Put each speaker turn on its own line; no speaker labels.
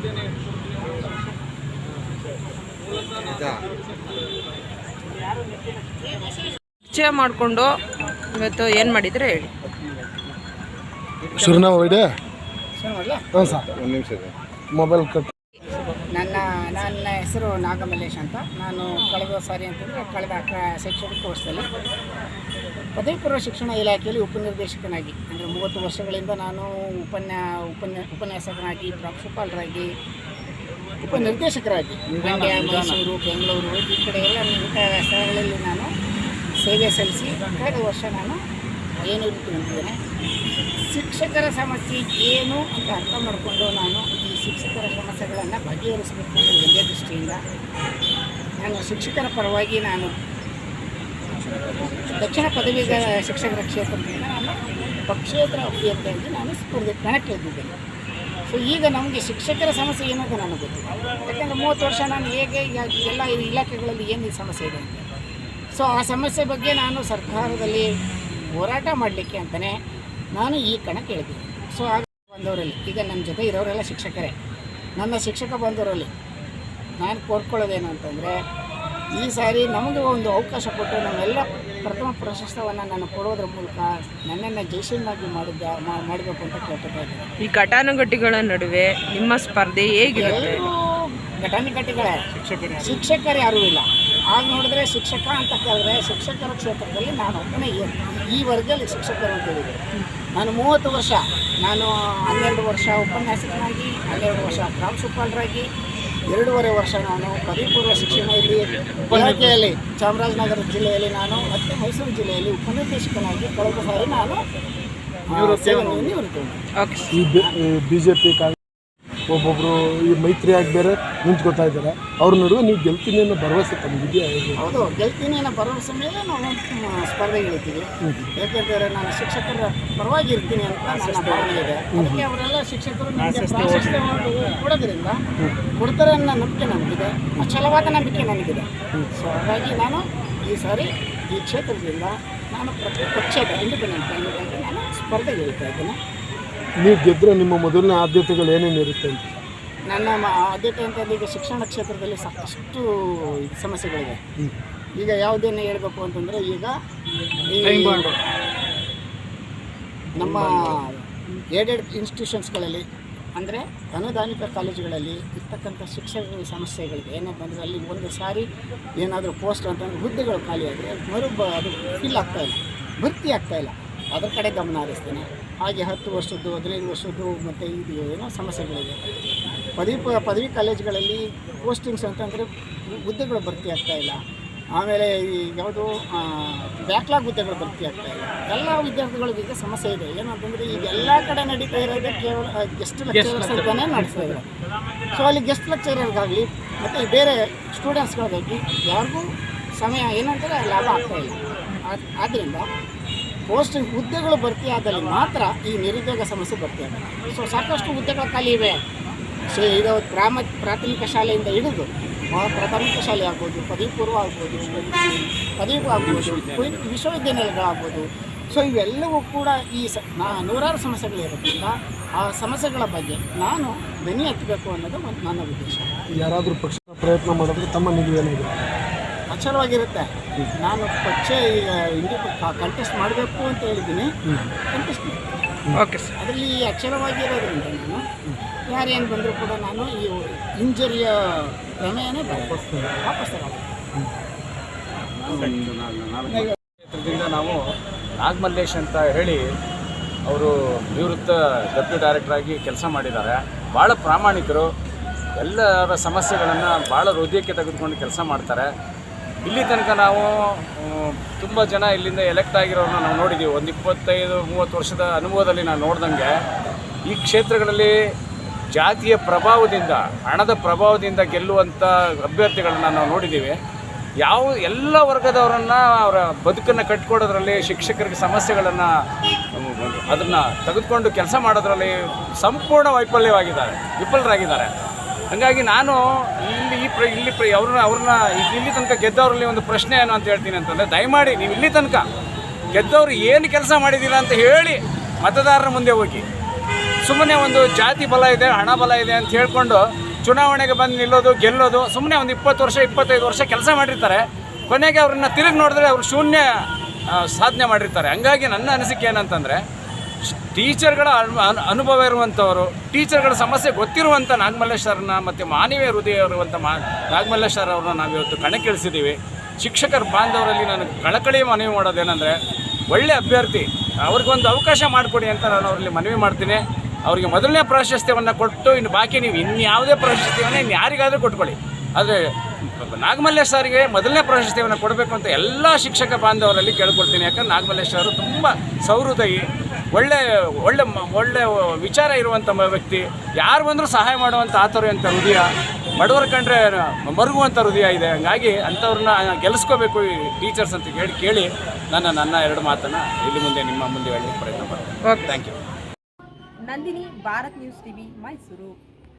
ಇದ್ದೇನೆ ಪರಿಚಯ ಮಾಡಿಕೊಂಡು ಇವತ್ತು ಏನು ಮಾಡಿದರೆ ಹೇಳಿ?
ಮೊಬೈಲ್ ಕಟ್
ನನ್ನ ನನ್ನ ಹೆಸರು ನಾಗಮಲ್ಲೇಶ್ ಅಂತ. ನಾನು ಕಳೆದ ಸಾರಿ ಅಂತಂದರೆ ಕಳೆದ ಶೈಕ್ಷಣಿಕ ವರ್ಷದಲ್ಲಿ ಪದವಿ ಪೂರ್ವ ಶಿಕ್ಷಣ ಇಲಾಖೆಯಲ್ಲಿ ಉಪನಿರ್ದೇಶಕನಾಗಿ ಅಂದರೆ ಮೂವತ್ತು ವರ್ಷಗಳಿಂದ ನಾನು ಉಪನ್ಯಾ ಉಪನ್ಯಾ ಉಪನ್ಯಾಸಕನಾಗಿ ಪ್ರಾಂಶುಪಾಲರಾಗಿ ಉಪನಿರ್ದೇಶಕರಾಗಿ ಮಂಡ್ಯ ಮೈಸೂರು ಬೆಂಗಳೂರು ಈ ಕಡೆ ಎಲ್ಲ ಇಂಥ ಸ್ಥಳಗಳಲ್ಲಿ ನಾನು ಸೇವೆ ಸಲ್ಲಿಸಿ ಕಳೆದ ವರ್ಷ ನಾನು ಏನು ಅಂತೇನೆ ಶಿಕ್ಷಕರ ಸಮಸ್ಯೆ ಏನು ಅಂತ ಅರ್ಥ ಮಾಡಿಕೊಂಡು ನಾನು ಈ ಶಿಕ್ಷಕರ ಸಮಸ್ಯೆಗಳನ್ನು ಬಗೆಹರಿಸಬೇಕು ಅನ್ನೋ ಒಂದೇ ದೃಷ್ಟಿಯಿಂದ ನಾನು ಶಿಕ್ಷಕರ ಪರವಾಗಿ ನಾನು ದಕ್ಷಿಣ ಪದವೀಧರ ಶಿಕ್ಷಕರ ಕ್ಷೇತ್ರದಿಂದ ನಾನು ಪಕ್ಷೇತರ ಅಭ್ಯರ್ಥಿಯಾಗಿ ನಾನು ಸ್ಪರ್ಧೆ ಕಣಕ್ಕಿಳಿದಿದ್ದೇನೆ ಸೊ ಈಗ ನಮಗೆ ಶಿಕ್ಷಕರ ಸಮಸ್ಯೆ ಏನು ಅಂತ ನನಗೆ ಗೊತ್ತಿಲ್ಲ. ಯಾಕಂದರೆ ಮೂವತ್ತು ವರ್ಷ ನಾನು ಹೇಗೆ ಎಲ್ಲ ಇಲಾಖೆಗಳಲ್ಲಿ ಏನು ಸಮಸ್ಯೆ ಇದೆ ಅಂತ. ಸೊ ಆ ಸಮಸ್ಯೆ ಬಗ್ಗೆ ನಾನು ಸರ್ಕಾರದಲ್ಲಿ ಹೋರಾಟ ಮಾಡಲಿಕ್ಕೆ ಅಂತಲೇ ನಾನು ಈ ಕಣಕ್ಕೆ ಇಳಿದಿದ್ದೆ ಸೊ ಆಗ ಬಂದವರಲ್ಲಿ, ಈಗ ನನ್ನ ಜೊತೆ ಇರೋರೆಲ್ಲ ಶಿಕ್ಷಕರೇ. ನನ್ನ ಶಿಕ್ಷಕ ಬಂದವರಲ್ಲಿ ನಾನು ಕೋರ್ಕೊಳ್ಳೋದೇನು ಅಂತಂದರೆ ಈ ಸಾರಿ ನಮಗೆ ಒಂದು ಅವಕಾಶ ಕೊಟ್ಟು ನಮ್ಮೆಲ್ಲ ಪ್ರಥಮ ಪ್ರಶಸ್ತವನ್ನು ನಾನು ಕೊಡೋದ್ರ ಮೂಲಕ ನನ್ನನ್ನು ಜೈಶನ್ನಾಗಿ ಮಾಡಿದ್ದ ಮಾಡಬೇಕು ಅಂತ ಕೇಳ್ಕೊತಾ ಇದ್ದೀನಿ.
ಈ ಘಟಾನುಘಟಿಗಳ ನಡುವೆ ನಿಮ್ಮ ಸ್ಪರ್ಧೆ ಹೇಗಿರುತ್ತೆ?
ಘಟಾನುಘಟಿಗಳೇ. ಶಿಕ್ಷಕರು ಯಾರೂ ಇಲ್ಲ. ಆಗ ನೋಡಿದ್ರೆ ಶಿಕ್ಷಕ ಅಂತ ಕರೆದ್ರೆ ಶಿಕ್ಷಕರ ಕ್ಷೇತ್ರದಲ್ಲಿ ನಾನು ಒಬ್ಬನೇ ಏನು ಈ ವರ್ಗದಲ್ಲಿ ಶಿಕ್ಷಕರು ಅಂತ ಹೇಳಿದೆ ನಾನು ಮೂವತ್ತು ವರ್ಷ ನಾನು ಹನ್ನೆರಡು ವರ್ಷ ಉಪನ್ಯಾಸಕನಾಗಿ ಹನ್ನೆರಡು ವರ್ಷ ಪ್ರಾಂಶುಪಾಲರಾಗಿ ಎರಡೂವರೆ ವರ್ಷ ನಾನು ಪದವಿಪೂರ್ವ ಶಿಕ್ಷಣ ಇಲ್ಲಿ ಇಲಾಖೆಯಲ್ಲಿ ಚಾಮರಾಜನಗರ ಜಿಲ್ಲೆಯಲ್ಲಿ ನಾನು ಮತ್ತು ಮೈಸೂರು ಜಿಲ್ಲೆಯಲ್ಲಿ ಉಪನಿರ್ದೇಶಕನಾಗಿ ಕಳೆದ ಸಾರಿ ನಾನು ನಿವೃತ್ತಿ
ಬಿ ಜೆ ಪಿ ಒಬ್ಬೊಬ್ಬರು ಈ ಮೈತ್ರಿಯಾಗಿ ಬೇರೆ ನಿಂತ್ಕೊತಾ ಇದ್ದಾರೆ. ಅವ್ರ ನಡುವೆ ನೀವು ಗೆಲ್ತೀನಿ ಅನ್ನೋ ಭರವಸೆ ತಮಗಿದೆಯಾ
ಹೌದು ಗೆಲ್ತೀನಿ ಅನ್ನೋ ಭರವಸೆ ಮೇಲೆ ನಾವು ಸ್ಪರ್ಧೆಗೆ ಇಳಿತೀವಿ. ಯಾಕೆಂದರೆ ನಾನು ಶಿಕ್ಷಕರ ಪರವಾಗಿ ಇರ್ತೀನಿ ಅಂತ ನನ್ನ ಭಾವನೆ ಇದೆ. ಅದಕ್ಕೆ ಅವರೆಲ್ಲ ಶಿಕ್ಷಕರು ನನಗೆ ಕೊಡೋದ್ರಿಂದ ಕೊಡ್ತಾರೆ ಅನ್ನೋ ನಂಬಿಕೆ ನನಗಿದೆ ಅಚಲವಾದ ನಂಬಿಕೆ ನನಗಿದೆ ಸೊ ಹಾಗಾಗಿ ನಾನು ಈ ಸಾರಿ ಈ ಕ್ಷೇತ್ರದಿಂದ ನಾನು ಪ್ರತಿ ಪಕ್ಷದ ಇಂಡಿಪೆಂಡೆಂಟ್ ಕ್ಯಾಂಡಿಡೇಟ್ ನಾನು ಸ್ಪರ್ಧೆಗೆ ಇಳಿತಾ ಇದ್ದೇನೆ.
ನೀವು ಗೆದ್ದರೆ ನಿಮ್ಮ ಮೊದಲನೇ ಆದ್ಯತೆಗಳು ಏನೇನು ಇರುತ್ತೆ ಅಂತ?
ನನ್ನ ಮ- ಆದ್ಯತೆ ಅಂತಂದ್ರೆ ಈಗ ಶಿಕ್ಷಣ ಕ್ಷೇತ್ರದಲ್ಲಿ ಸಾಕಷ್ಟು ಸಮಸ್ಯೆಗಳಿವೆ. ಈಗ ಯಾವುದೇನೇ ಹೇಳಬೇಕು ಅಂತಂದರೆ ಈಗ ಈ ನಮ್ಮ ಏಡೆಡ್ ಇನ್ಸ್ಟಿಟ್ಯೂಷನ್ಸ್ಗಳಲ್ಲಿ ಅಂದರೆ ಅನುದಾನಿತ ಕಾಲೇಜುಗಳಲ್ಲಿ ಇರ್ತಕ್ಕಂಥ ಶಿಕ್ಷಕರ ಸಮಸ್ಯೆಗಳಿದೆ ಏನಪ್ಪ ಅಂದರೆ ಅಲ್ಲಿ ಒಂದು ಸಾರಿ ಏನಾದರೂ ಪೋಸ್ಟ್ ಅಂತಂದರೆ ಹುದ್ದೆಗಳು ಖಾಲಿ ಆದರೆ ಮರು ಬ- ಅದು ಫಿಲ್ ಆಗ್ತಾಯಿಲ್ಲ ಇಲ್ಲ ಭರ್ತಿ ಆಗ್ತಾಯಿಲ್ಲ ಇಲ್ಲ. ಅದರ ಕಡೆ ಗಮನ ಹರಿಸ್ತೇನೆ. ಹಾಗೆ ಹತ್ತು ವರ್ಷದ್ದು ಹದಿನೈದು ವರ್ಷದ್ದು ಮತ್ತು ಇದು ಏನೋ ಸಮಸ್ಯೆಗಳಿದೆ. ಪದವಿ ಪದವಿ ಕಾಲೇಜುಗಳಲ್ಲಿ ಪೋಸ್ಟಿಂಗ್ಸ್ ಅಂತಂದರೆ ಹುದ್ದೆಗಳು ಭರ್ತಿ ಆಗ್ತಾ ಇಲ್ಲ. ಆಮೇಲೆ ಈ ಯಾವುದು ಬ್ಯಾಕ್ಲಾಗ್ ಹುದ್ದೆಗಳು ಭರ್ತಿ ಆಗ್ತಾ ಇಲ್ಲ. ಎಲ್ಲ ವಿದ್ಯಾರ್ಥಿಗಳಿಗೆ ಈಗ ಸಮಸ್ಯೆ ಇದೆ. ಏನಂತಂದರೆ ಈಗ ಎಲ್ಲ ಕಡೆ ನಡೀತಾ ಇರೋದೇ ಕೇವಲ ಗೆಸ್ಟ್ ಲೆಕ್ಚರರ್ಸ್ ಅಂತಲೇ ನಡೆಸ್ತಾ ಇದ್ದಾರೆ ಸೊ ಅಲ್ಲಿ ಗೆಸ್ಟ್ ಲೆಕ್ಚರರ್ಗಾಗಲಿ ಮತ್ತು ಬೇರೆ ಸ್ಟೂಡೆಂಟ್ಸ್ಗಳಿಗಾಗಿ ಯಾರಿಗೂ ಸಮಯ ಏನಂತಾರೆ ಲಾಭ ಆಗ್ತಾ ಇಲ್ಲ. ಆದ್- ಆದ್ದರಿಂದ ಪೋಸ್ಟಿಂಗ್ ಹುದ್ದೆಗಳು ಭರ್ತಿಯಾದಲ್ಲಿ ಮಾತ್ರ ಈ ನಿರುದ್ಯೋಗ ಸಮಸ್ಯೆ ಭರ್ತಿ ಆಗಲ್ಲ ಸೊ ಸಾಕಷ್ಟು ಹುದ್ದೆಗಳ ಖಾಲಿ ಇವೆ. ಸೊ ಇದು ಗ್ರಾಮ ಪ್ರಾಥಮಿಕ ಶಾಲೆಯಿಂದ ಹಿಡಿದು ಪ್ರಾಥಮಿಕ ಶಾಲೆ ಆಗ್ಬೋದು ಪದವಿ ಪೂರ್ವ ಆಗ್ಬೋದು, ಪದವಿ ಆಗ್ಬೋದು ವಿಶ್ವವಿದ್ಯಾನಿಲಯಗಳಾಗ್ಬೋದು. ಸೊ ಇವೆಲ್ಲವೂ ಕೂಡ ಈ ಸ ನೂರಾರು ಸಮಸ್ಯೆಗಳಿರೋದ್ರಿಂದ ಆ ಸಮಸ್ಯೆಗಳ ಬಗ್ಗೆ ನಾನು ಧ್ವನಿ ಹತ್ತಬೇಕು ಅನ್ನೋದು ಒಂದು ನನ್ನ ಉದ್ದೇಶ.
ಯಾರಾದರೂ ಪಕ್ಷ ಪ್ರಯತ್ನ ಮಾಡಿದ್ರೆ ತಮ್ಮ ನಿಧಿ ಏನಿದೆ
ಅಚಲವಾಗಿರುತ್ತೆ. ನಾನು ಪಕ್ಷ ಈಗ ಇಂಡಿ ಕಂಟೆಸ್ಟ್ ಮಾಡಬೇಕು ಅಂತ ಹೇಳಿದ್ದೀನಿ. Contest
okay sir.
ಅದರಲ್ಲಿ ಅಕ್ಷರವಾಗಿರೋದ್ರಿಂದ ನಾನು ಯಾರೇನು ಬಂದರೂ ಕೂಡ ನಾನು ಈ ಇಂಜರಿಯ ಪ್ರಮೇಯನೇ ವಾಪಸ್ ವಾಪಸ್
ಕ್ಷೇತ್ರದಿಂದ ನಾವು ನಾಗಮಲ್ಲೇಶ್ ಅಂತ ಹೇಳಿ ಅವರು ನಿವೃತ್ತ ಡೆಪ್ಯೂಟಿ ಡೈರೆಕ್ಟರ್ ಆಗಿ ಕೆಲಸ ಮಾಡಿದ್ದಾರೆ. ಭಾಳ ಪ್ರಾಮಾಣಿಕರು. ಎಲ್ಲರ ಸಮಸ್ಯೆಗಳನ್ನು ಭಾಳ ಹೃದಯಕ್ಕೆ ತೆಗೆದುಕೊಂಡು ಕೆಲಸ ಮಾಡ್ತಾರೆ. ಇಲ್ಲಿ ತನಕ ನಾವು ತುಂಬ ಜನ ಇಲ್ಲಿಂದ ಎಲೆಕ್ಟ್ ಆಗಿರೋರನ್ನ ನಾವು ನೋಡಿದ್ದೀವಿ ಒಂದು ಇಪ್ಪತ್ತೈದು, ಮೂವತ್ತು ವರ್ಷದ ಅನುಭವದಲ್ಲಿ ನಾನು ನೋಡ್ದಂಗೆ, ಈ ಕ್ಷೇತ್ರಗಳಲ್ಲಿ ಜಾತಿಯ ಪ್ರಭಾವದಿಂದ, ಹಣದ ಪ್ರಭಾವದಿಂದ ಗೆಲ್ಲುವಂಥ ಅಭ್ಯರ್ಥಿಗಳನ್ನ ನಾವು ನೋಡಿದ್ದೀವಿ ಯಾವ, ಎಲ್ಲ ವರ್ಗದವರನ್ನು, ಅವರ ಬದುಕನ್ನು ಕಟ್ಕೊಡೋದ್ರಲ್ಲಿ, ಶಿಕ್ಷಕರಿಗೆ ಸಮಸ್ಯೆಗಳನ್ನು, ಅದನ್ನು ತೆಗೆದುಕೊಂಡು ಕೆಲಸ ಮಾಡೋದ್ರಲ್ಲಿ ಸಂಪೂರ್ಣ ವೈಫಲ್ಯವಾಗಿದ್ದಾರೆ, ವಿಫಲರಾಗಿದ್ದಾರೆ. ಹಾಗಾಗಿ ನಾನು ಈ ಇಲ್ಲಿ ಅವ್ರನ್ನ ಅವ್ರನ್ನ ಇಲ್ಲಿ ತನಕ ಗೆದ್ದವರಲ್ಲಿ ಒಂದು ಪ್ರಶ್ನೆ ಏನು ಅಂತ ಹೇಳ್ತೀನಿ ಅಂತಂದರೆ, ದಯಮಾಡಿ ನೀವು ಇಲ್ಲಿ ತನಕ ಗೆದ್ದವರು ಏನು ಕೆಲಸ ಮಾಡಿದ್ದೀರ ಅಂತ ಹೇಳಿ ಮತದಾರರ ಮುಂದೆ ಹೋಗಿ. ಸುಮ್ಮನೆ ಒಂದು ಜಾತಿ ಬಲ ಇದೆ, ಹಣ ಬಲ ಇದೆ ಅಂತ ಹೇಳ್ಕೊಂಡು ಚುನಾವಣೆಗೆ ಬಂದು ನಿಲ್ಲೋದು, ಗೆಲ್ಲೋದು ಸುಮ್ಮನೆ ಒಂದು ಇಪ್ಪತ್ತು ವರ್ಷ, ಇಪ್ಪತ್ತೈದು ವರ್ಷ ಕೆಲಸ ಮಾಡಿರ್ತಾರೆ. ಕೊನೆಗೆ ಅವ್ರನ್ನ ತಿರುಗಿ ನೋಡಿದ್ರೆ ಅವರು ಶೂನ್ಯ ಸಾಧನೆ ಮಾಡಿರ್ತಾರೆ. ಹಂಗಾಗಿ ನನ್ನ ಅನಿಸಿಕೆ ಏನಂತಂದರೆ ಟೀಚರ್ಗಳ ಅನು- ಅನು- ಅನುಭವ ಇರುವಂಥವರು, ಟೀಚರ್ಗಳ ಸಮಸ್ಯೆ ಗೊತ್ತಿರುವಂಥ ನಾಗಮಲ್ಲೇಶ್ವರನ ಮತ್ತು ಮಾನವೀಯ ಹೃದಯ ಇರುವಂಥ ಮಾ, ನಾಗಮಲ್ಲೇಶ್ವರ ಅವ್ರನ್ನ ನಾವು ಇವತ್ತು ಕಣಕ್ಕಿಳಿಸಿದ್ದೀವಿ. ಶಿಕ್ಷಕರ ಬಾಂಧವರಲ್ಲಿ ನಾನು ಕಳಕಳಿ ಮನವಿ ಮಾಡೋದೇನೆಂದರೆ ಒಳ್ಳೆ ಅಭ್ಯರ್ಥಿ, ಅವ್ರಿಗೊಂದು ಅವಕಾಶ ಮಾಡಿಕೊಡಿ ಅಂತ ನಾನು ಅವರಲ್ಲಿ ಮನವಿ ಮಾಡ್ತೀನಿ. ಅವರಿಗೆ ಮೊದಲನೇ ಪ್ರಾಶಸ್ತ್ಯವನ್ನು ಕೊಟ್ಟು ಇನ್ನು ಬಾಕಿ ನೀವು ಇನ್ಯಾವುದೇ ಪ್ರಾಶಸ್ತ್ಯವನ್ನು ಇನ್ನು ಯಾರಿಗಾದರೂ ಕೊಟ್ಕೊಳ್ಳಿ. ಆದರೆ ನಾಗಮಲ್ಲೇಶ್ ಸಾರಿಗೆ ಮೊದಲನೇ ಪ್ರಶಸ್ತಿಯನ್ನು ಕೊಡಬೇಕು ಅಂತ ಎಲ್ಲ ಶಿಕ್ಷಕ ಬಾಂಧವರಲ್ಲಿ ಕೇಳ್ಕೊಳ್ತೀನಿ. ಯಾಕಂದ್ರೆ ನಾಗಮಲ್ಲೇಶ್ ಅವರು ತುಂಬ ಸೌಹೃದಯಿ ಒಳ್ಳೆ ಒಳ್ಳೆ ಒಳ್ಳೆ ವಿಚಾರ ಇರುವಂಥ ವ್ಯಕ್ತಿ. ಯಾರು ಬಂದರೂ ಸಹಾಯ ಮಾಡುವಂಥ ಅಂತ ಹೃದಯ ಬಡವರ ಕಂಡ್ರೆ ಮರುಗುವಂಥ ಹೃದಯ ಇದೆ. ಹಂಗಾಗಿ ಅಂಥವ್ರನ್ನ ಗೆಲ್ಲಿಸ್ಕೋಬೇಕು ಈ ಟೀಚರ್ಸ್ ಅಂತ ಹೇಳಿ ಕೇಳಿ ನನ್ನ ನನ್ನ ಎರಡು ಮಾತನ್ನು ಇಲ್ಲಿ ಮುಂದೆ ನಿಮ್ಮ ಮುಂದೆ ಹೇಳಲಿಕ್ಕೆ ಪ್ರಯತ್ನ ಮಾಡ್ತೀನಿ thank you
Nandini Bharat news TV Mysuru.